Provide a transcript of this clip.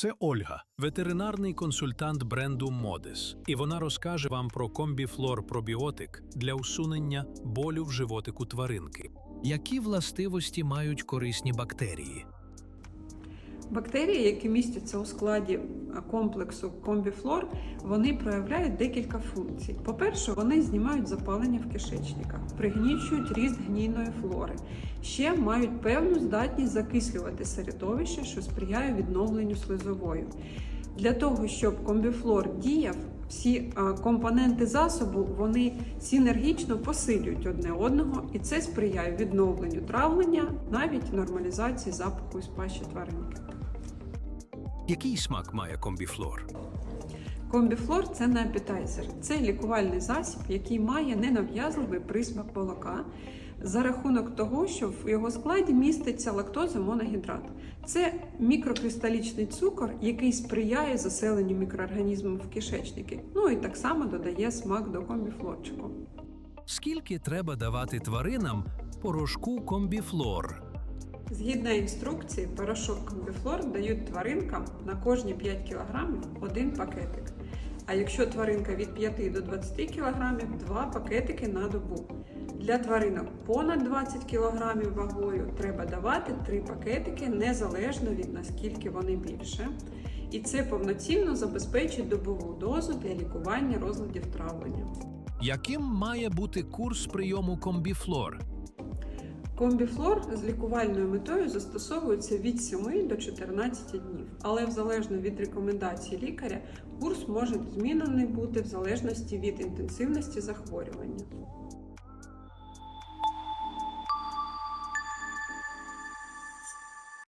Це Ольга, ветеринарний консультант бренду Модес, і вона розкаже вам про комбіфлор пробіотик для усунення болю в животику тваринки. Які властивості мають корисні бактерії? Бактерії, які містяться у складі комплексу комбіфлор, вони проявляють декілька функцій. По-перше, вони знімають запалення в кишечниках, пригнічують ріст гнійної флори. Ще мають певну здатність закислювати середовище, що сприяє відновленню слизової. Для того, щоб комбіфлор діяв, всі компоненти засобу вони синергічно посилюють одне одного, і це сприяє відновленню травлення, навіть нормалізації запаху із пащі тваринки. Який смак має комбіфлор? Комбіфлор це не апетайзер, це лікувальний засіб, який має ненав'язливий присмак молока за рахунок того, що в його складі міститься лактоза моногідрат. Це мікрокристалічний цукор, який сприяє заселенню мікроорганізмів в кишечники. Ну і так само додає смак до комбіфлорчику. Скільки треба давати тваринам порошку комбіфлор? Згідно інструкції, порошок комбіфлор дають тваринкам на кожні 5 кг один пакетик. А якщо тваринка від 5 до 20 кг, два пакетики на добу. Для тваринок понад 20 кг вагою треба давати 3 пакетики незалежно від наскільки вони більше. І це повноцінно забезпечить добову дозу для лікування розладів травлення. Яким має бути курс прийому комбіфлор? Комбіфлор з лікувальною метою застосовується від 7 до 14 днів, але залежно від рекомендацій лікаря курс може змінений бути в залежності від інтенсивності захворювання.